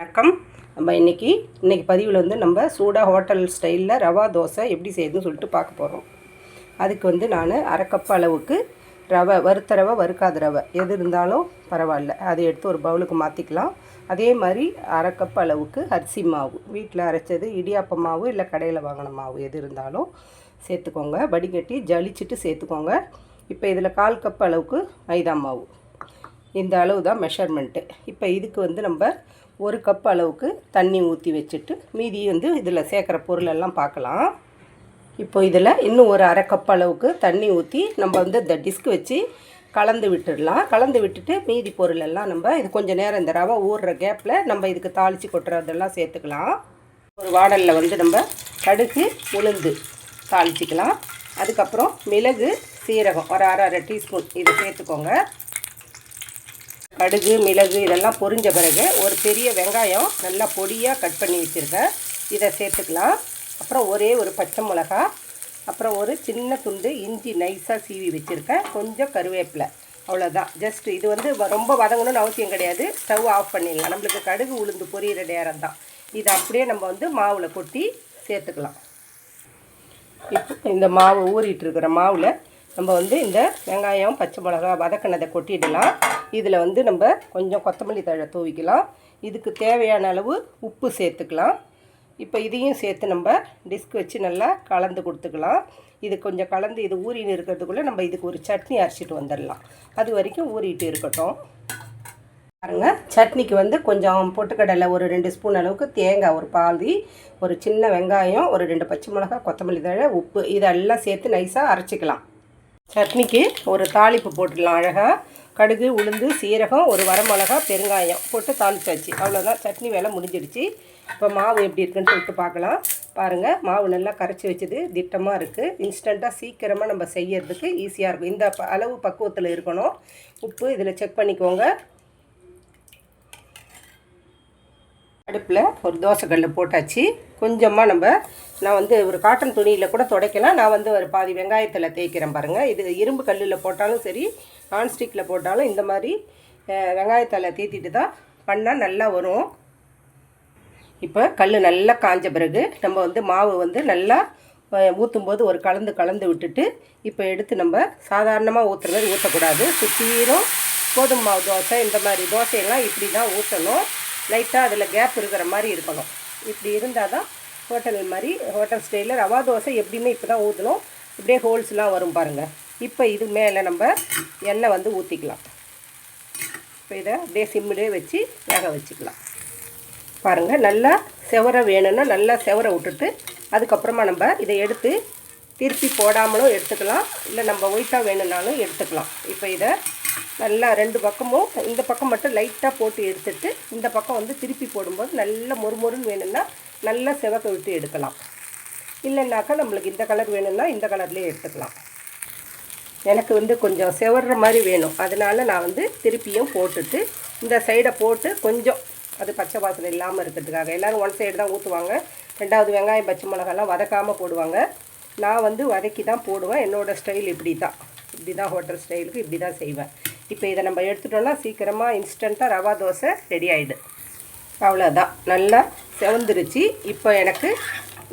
வணக்கம். நம்ம இன்றைக்கி இன்றைக்கி பதிவில் வந்து நம்ம சூடாக ஹோட்டல் ஸ்டைலில் ரவா தோசை எப்படி செய்யுதுன்னு சொல்லிட்டு பார்க்க போகிறோம் அதுக்கு வந்து நான் அரை கப் அளவுக்கு ரவை வறுத்த ரவை வறுக்காத ரவை. எது இருந்தாலும் பரவாயில்ல. அதை எடுத்து ஒரு பவுலுக்கு மாற்றிக்கலாம் அதே மாதிரி அரை கப் அளவுக்கு அரிசி மாவு. வீட்டில் அரைச்சது இடியாப்ப மாவு இல்லை கடையில் வாங்கின மாவு எது இருந்தாலும் சேர்த்துக்கோங்க. வடிகட்டி ஜலிச்சுட்டு சேர்த்துக்கோங்க. இப்போ இதில் கால் கப் அளவுக்கு மைதா மாவு. இந்த அளவு தான் மெஷர்மெண்ட்டு இப்போ இதுக்கு வந்து நம்ம ஒரு கப் அளவுக்கு தண்ணி ஊற்றி வச்சுட்டு மீதி வந்து இதில் சேர்க்குற பொருளெல்லாம் பார்க்கலாம். இப்போ இதில் இன்னும் ஒரு அரை கப் அளவுக்கு தண்ணி ஊற்றி நம்ம வந்து இந்த டிஸ்க் வச்சு கலந்து விட்டுடலாம். கலந்து விட்டுட்டு மீதி பொருள் எல்லாம் நம்ம இது கொஞ்சம் நேரம் இந்த ரவை ஊறுற கேப்பில் நம்ம இதுக்கு தாளித்து கொட்டுறதெல்லாம் சேர்த்துக்கலாம். ஒரு வாடலில் வந்து நம்ம கடுகு உளுந்து தாளிச்சிக்கலாம். அதுக்கப்புறம் மிளகு சீரகம் ஒரு அரை அரை டீஸ்பூன் இதை சேர்த்துக்கோங்க. கடுகு மிளகு இதெல்லாம் பொரிஞ்ச பிறகு ஒரு பெரிய வெங்காயம் நல்லா பொடியாக கட் பண்ணி வச்சுருக்கேன். இதை சேர்த்துக்கலாம். அப்புறம் ஒரே ஒரு பச்சை மிளகா அப்புறம் ஒரு சின்ன துண்டு இஞ்சி நைஸாக சீவி வச்சுருக்கேன். கொஞ்சம் கருவேப்பிலை. அவ்வளோதான் ஜஸ்ட் இது வந்து வ- ரொம்ப வதங்கணும்னு அவசியம் கிடையாது. ஸ்டவ் ஆஃப் பண்ணிடலாம். நம்மளுக்கு கடுகு உளுந்து பொரியிற நேரம் தான் இதை அப்படியே நம்ம வந்து மாவில் கொட்டி சேர்த்துக்கலாம். இப்போ இந்த மாவு ஊறிட்டு இருக்கிற மாவில் நம்ம வந்து இந்த வெங்காயம் பச்சை மிளகா வதக்கினதை கொட்டிடலாம். இதில் வந்து நம்ம கொஞ்சம் கொத்தமல்லி தழை தூவிக்கலாம். இதுக்கு தேவையான அளவு உப்பு சேர்த்துக்கலாம். இப்போ இதையும் சேர்த்து நம்ம டிஸ்க் வச்சு நல்லா கலந்து கொடுத்துக்கலாம். இது கொஞ்சம் கலந்து இது ஊறின்னு இருக்கிறதுக்குள்ளே நம்ம இதுக்கு ஒரு சட்னி அரைச்சிட்டு வந்துடலாம். அது வரைக்கும் ஊறிட்டு இருக்கட்டும். பாருங்கள் சட்னிக்கு வந்து கொஞ்சம் பொட்டுக்கடலை ஒரு ரெண்டு ஸ்பூன் அளவுக்கு தேங்காய் ஒரு பாதி ஒரு சின்ன வெங்காயம் ஒரு ரெண்டு பச்சை மிளகாய் கொத்தமல்லி தழை உப்பு இதெல்லாம் சேர்த்து நைஸாக அரைச்சிக்கலாம். சட்னிக்கு ஒரு தாளிப்பு போட்டுடலாம் அழகாக கடுகு உளுந்து சீரகம் ஒரு வரமிளகா பெருங்காயம் போட்டு தாளிச்சாச்சு அவ்வளோதான் சட்னி வேலை முடிஞ்சிடுச்சு. இப்போ மாவு எப்படி இருக்குன்னு சொல்லிட்டு பார்க்கலாம். பாருங்கள் மாவு நல்லா கரைச்சி வச்சது திட்டமாக இருக்குது இன்ஸ்டண்ட்டாக சீக்கிரமாக நம்ம செய்யறதுக்கு ஈஸியாக இருக்கும். இந்த ப- அளவு பக்குவத்தில் இருக்கணும். உப்பு இதில் செக் பண்ணிக்கோங்க. அடுப்பில் ஒரு தோசைக்கல்ல போட்டாச்சு. கொஞ்சமாக நம்ம நான் வந்து ஒரு காட்டன் துணியில் கூட துடைக்கலாம். நான் வந்து ஒரு பாதி வெங்காயத்தில் தேய்க்கிறேன் பாருங்கள் இது இரும்பு கல்லில் போட்டாலும் சரி நான்ஸ்டிக்கில் போட்டாலும் இந்த மாதிரி அஹ், தீத்திட்டு தான் பண்ணால் நல்லா வரும். இப்போ கல் நல்லா காஞ்ச பிறகு நம்ம வந்து மாவு வந்து நல்லா ஊற்றும் போது ஒரு கலந்து கலந்து விட்டுட்டு இப்போ எடுத்து நம்ம சாதாரணமாக ஊற்றுற மாதிரி ஊற்றக்கூடாது சுத்தீரும் கோதுமை மாவு தோசை இந்த மாதிரி தோசையெல்லாம் இப்படி தான் ஊற்றணும் லைட்டாக அதில் கேப் இருக்கிற மாதிரி இருக்கணும். இப்படி இருந்தால் தான் ஹோட்டல் மாதிரி ஹோட்டல் ஸ்டைலில் ரவா தோசை எப்படியுமே இப்போ தான் ஊற்றணும் இப்படியே ஹோல்ஸ்லாம் வரும் பாருங்கள் இப்போ இது மேலே நம்ம எண்ணெய் வந்து ஊற்றிக்கலாம். இப்போ இதை அப்படியே சிம்மிலே வச்சு வேக வச்சுக்கலாம். பாருங்கள் நல்லா செவர வேணும்னா நல்லா செவர விட்டுட்டு அதுக்கப்புறமா நம்ம இதை எடுத்து திருப்பி போடாமலும் எடுத்துக்கலாம். இல்லை நம்ம ஒயிட்டாக வேணும்னாலும் எடுத்துக்கலாம். இப்போ இதை நல்லா ரெண்டு பக்கமும் இந்த பக்கம் மட்டும் லைட்டாக போட்டு எடுத்துட்டு இந்த பக்கம் வந்து திருப்பி போடும்போது நல்ல மொறுமொறுன்னு வேணும்னா நல்லா செவக்க விட்டு எடுக்கலாம். இல்லைன்னாக்கா நம்மளுக்கு இந்த கலர் வேணும்னா இந்த கலர்லேயே எடுத்துக்கலாம். எனக்கு வந்து கொஞ்சம் செவர்ற மாதிரி வேணும். அதனால நான் வந்து திருப்பியும் போட்டுட்டு இந்த சைடை போட்டு கொஞ்சம் அது பச்சை வாசனை இல்லாமல் இருக்கிறதுக்காக. எல்லோரும் ஒன் சைடு தான் ஊற்றுவாங்க ரெண்டாவது வெங்காயம் பச்சை மிளகாலாம் வதக்காமல் போடுவாங்க. நான் வந்து வதக்கி தான் போடுவேன். என்னோடய ஸ்டைல் இப்படி தான் இப்படி தான் ஹோட்டல் ஸ்டைலுக்கு இப்படி தான் செய்வேன். இப்போ இதை நம்ம எடுத்துட்டோம்னா சீக்கிரமாக இன்ஸ்டண்ட்டாக ரவா தோசை ரெடி ஆகிடு அவ்வளோதான் நல்லா செவந்துருச்சு. இப்போ எனக்கு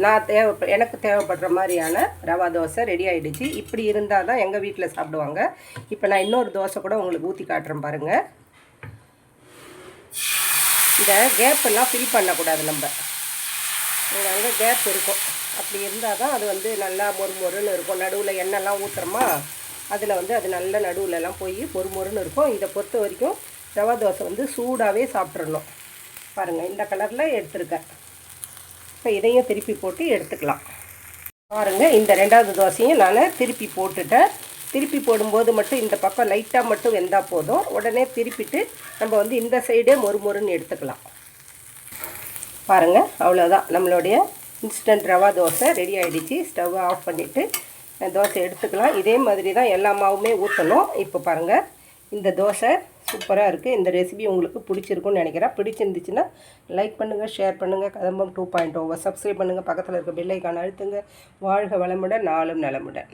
நான் தேவை எனக்கு தேவைப்படுற மாதிரியான ரவா தோசை ரெடி ஆகிடுச்சு இப்படி இருந்தால் தான் எங்கள் வீட்டில் சாப்பிடுவாங்க. இப்போ நான் இன்னொரு தோசை கூட உங்களுக்கு ஊற்றி காட்டுறேன் பாருங்கள் இந்த கேப்பெல்லாம் ஃபில் பண்ணக்கூடாது நம்ம. இங்கே அங்கே கேப் இருக்கும். அப்படி இருந்தால் தான் அது வந்து நல்லா மொறு மொறுன்னு இருக்கும். நடுவில் எண்ணெய்லாம் ஊற்றுறோமா அதில் வந்து அது நல்ல நடுவுலலாம் போய் மொறு மொறுன்னு இருக்கும். இதை பொறுத்த வரைக்கும் ரவா தோசை வந்து சூடாகவே சாப்பிட்றணும் பாருங்கள் இந்த கலரில் எடுத்துருக்கேன். இப்போ இதையும் திருப்பி போட்டு எடுத்துக்கலாம். பாருங்கள் இந்த ரெண்டாவது தோசையும் நான் திருப்பி போட்டுட்டேன். திருப்பி போடும்போது மட்டும் இந்த பக்கம் லைட்டாக மட்டும் வெந்தால் போதும். உடனே திருப்பிட்டு நம்ம வந்து இந்த சைடே மொறு மொறுன்னு எடுத்துக்கலாம். பாருங்கள் அவ்வளோதான் நம்மளுடைய இன்ஸ்டன்ட் ரவா தோசை ரெடி ஆகிடுச்சு ஸ்டவ் ஆஃப் பண்ணிவிட்டு தோசை எடுத்துக்கலாம். இதே மாதிரி தான் எல்லா மாவுமே ஊற்றணும் இப்போ பாருங்கள் இந்த தோசை சூப்பராக இருக்குது இந்த ரெசிபி உங்களுக்கு பிடிச்சிருக்குன்னு நினைக்கிறேன். பிடிச்சிருந்துச்சுன்னா லைக் பண்ணுங்கள் ஷேர் பண்ணுங்கள் Kadambam two point over oh. Subscribe பண்ணுங்கள் பக்கத்தில் இருக்க பெல்லைக்கான அழுத்துங்க. வாழ்க வளமுடன் நாளும் நலமுடன்.